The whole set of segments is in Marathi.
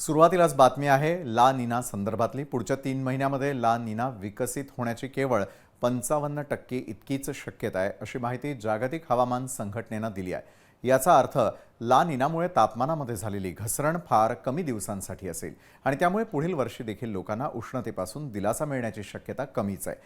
सुरुवातीलाच बातमी आहे ला निना संदर्भातली. पुढच्या तीन महिन्यामध्ये ला निना विकसित होण्याची केवळ पंचावन्न टक्के इतकीच शक्यता आहे अशी माहिती जागतिक हवामान संघटनेनं दिली आहे. याचा अर्थ ला निनामुळे तापमानामध्ये झालेली घसरण फार कमी दिवसांसाठी असेल आणि त्यामुळे पुढील वर्षी देखील लोकांना उष्णतेपासून दिलासा मिळण्याची शक्यता कमीच आहे.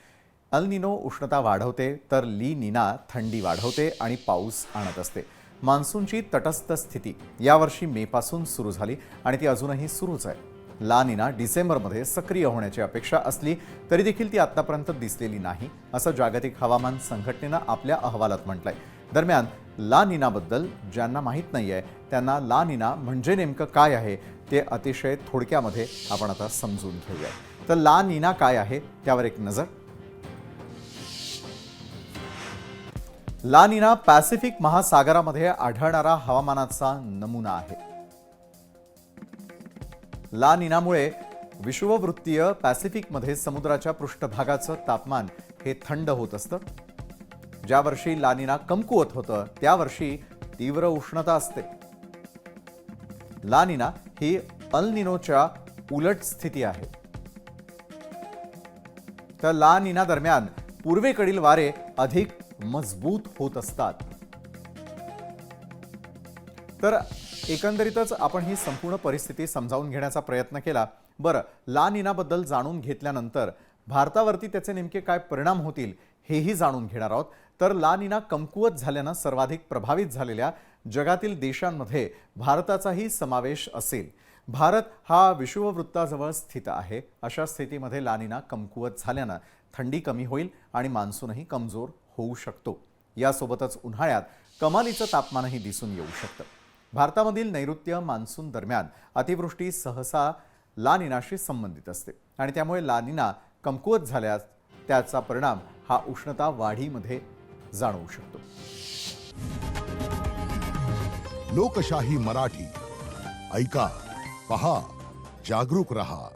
अल निनो उष्णता वाढवते तर ली निना थंडी वाढवते आणि पाऊस आणत असते. मान्सूनची तटस्थ स्थिती. यावर्षी मेपासून सुरू झाली आणि ती अजूनही सुरूच आहे. ला निना डिसेंबरमध्ये सक्रिय होण्याची अपेक्षा असली तरी देखील ती आतापर्यंत दिसलेली नाही असं जागतिक हवामान संघटनेनं आपल्या अहवालात म्हटलंय. दरम्यान ला निनाबद्दल ज्यांना माहीत नाही आहे त्यांना ला निना म्हणजे नेमकं काय आहे ते अतिशय थोडक्यामध्ये आपण आता समजून घेऊया तर ला निना काय आहे त्यावर एक नजर ला निना पॅसिफिक महासागरामध्ये आढळणारा हवामानाचा नमुना आहे. लानिनामुळे विश्ववृत्तीय पॅसिफिकमध्ये समुद्राच्या पृष्ठभागाचं तापमान हे थंड होत असतं. ज्या वर्षी लानिना कमकुवत होतं त्या वर्षी तीव्र उष्णता असते. ला निना ही अलनिनोच्या उलट स्थिती आहे. तर लानिना दरम्यान पूर्वेकडील वारे अधिक मजबूत होत असतात. तर एकंदरीतच आपण ही संपूर्ण परिस्थिती समजावून घेण्याचा प्रयत्न केला. बरं ला निनाबद्दल जाणून घेतल्यानंतर भारतावरती त्याचे नेमके काय परिणाम होतील हेही जाणून घेणार आहोत. तर ला निना कमकुवत झाल्यानं सर्वाधिक प्रभावित झालेल्या जगातील देशांमध्ये भारताचाही समावेश असेल. भारत हा विषुववृत्ताजवळ स्थित आहे. अशा स्थितीमध्ये लानिना कमकुवत झाल्यानं थंडी कमी होईल आणि मान्सूनही कमजोर होऊ शकतो. यासोबतच उन्हाळ्यात कमालीचं तापमानही दिसून येऊ शकतं. भारतामधील नैऋत्य मान्सून दरम्यान अतिवृष्टी सहसा लानिनाशी संबंधित असते आणि त्यामुळे लानिना कमकुवत झाल्यास त्याचा परिणाम हा उष्णता वाढीमध्ये जाणवू शकतो. लोकशाही मराठी ऐका. पहा जागरूक रहा.